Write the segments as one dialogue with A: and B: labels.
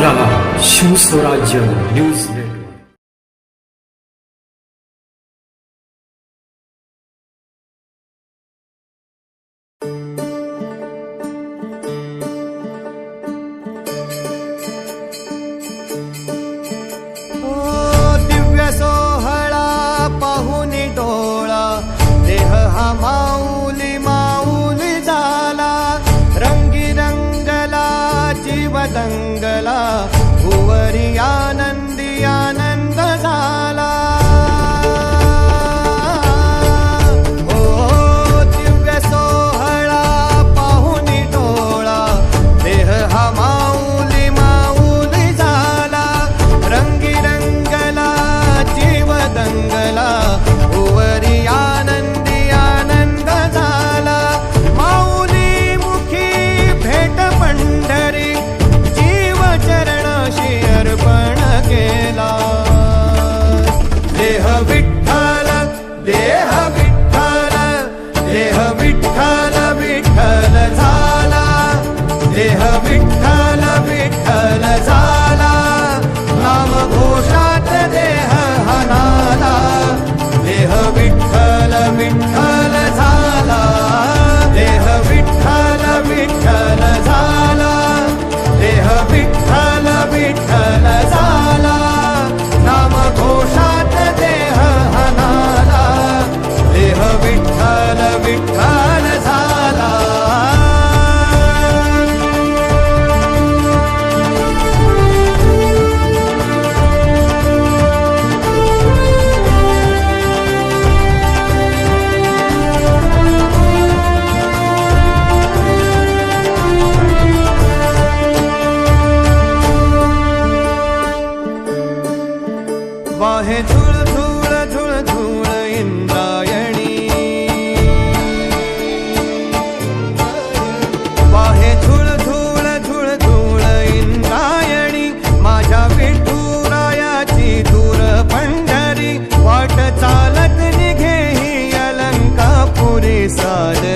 A: पाहत राहा Shivswarajya news network.
B: Divya सोहळा पाहुनी डोळा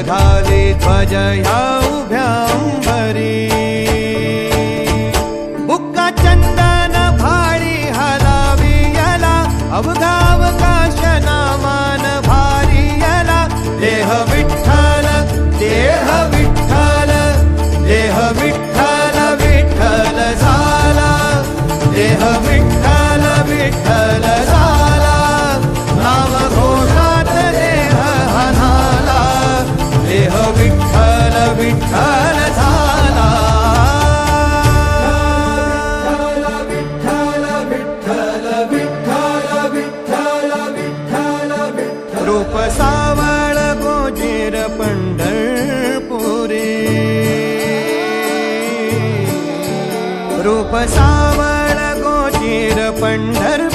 B: ध्वज्यां भरिका चन्दन भारि हलावियला अवगा सावळ गोचीर पंढर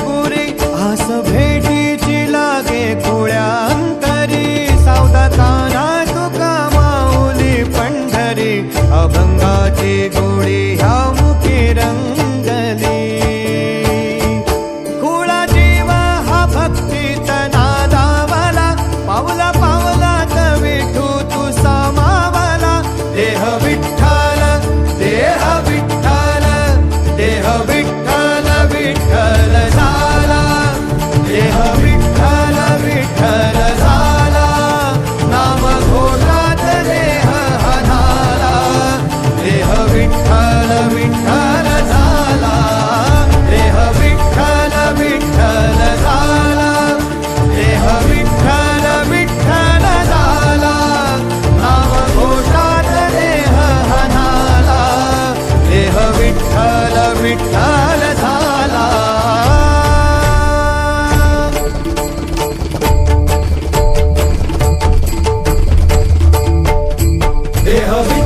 B: help.